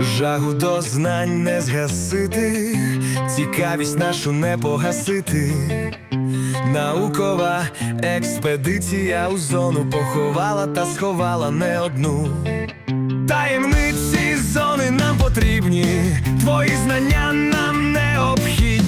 Жагу до знань не згасити, цікавість нашу не погасити. Наукова експедиція у зону поховала та сховала не одну. Таємниці зони нам потрібні, твої знання нам необхідні.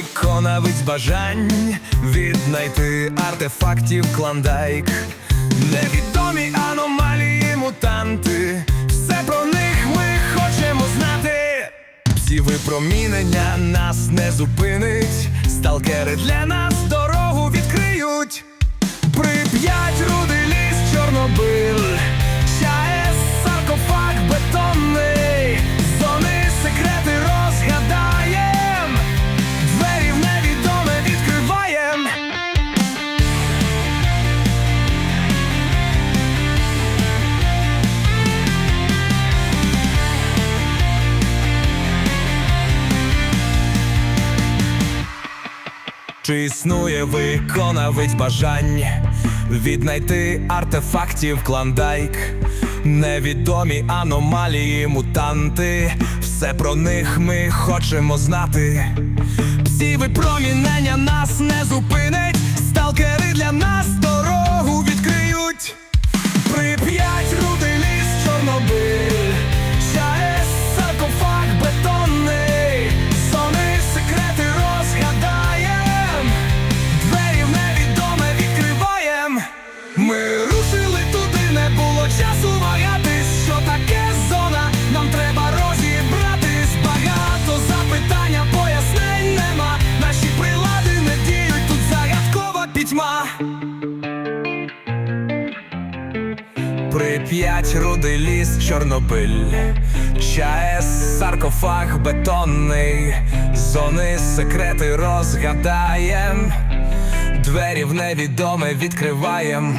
Виконавець бажань віднайти артефактів клондайк? Невідомі аномалії, мутанти, все про них ми хочемо знати. Всі випромінення нас не зупинить, сталкери для нас дорогу відкриють. Прип'ять, Чи існує виконавець бажань віднайти артефактів клондайк? Невідомі аномалії, мутанти, все про них ми хочемо знати. Всі випромінення нас не зупинить, Прип'ять, рудий ліс, Чорнобиль, ЧАЕС, саркофаг бетонний, зони секрети розгадаєм, двері в невідоме відкриваєм.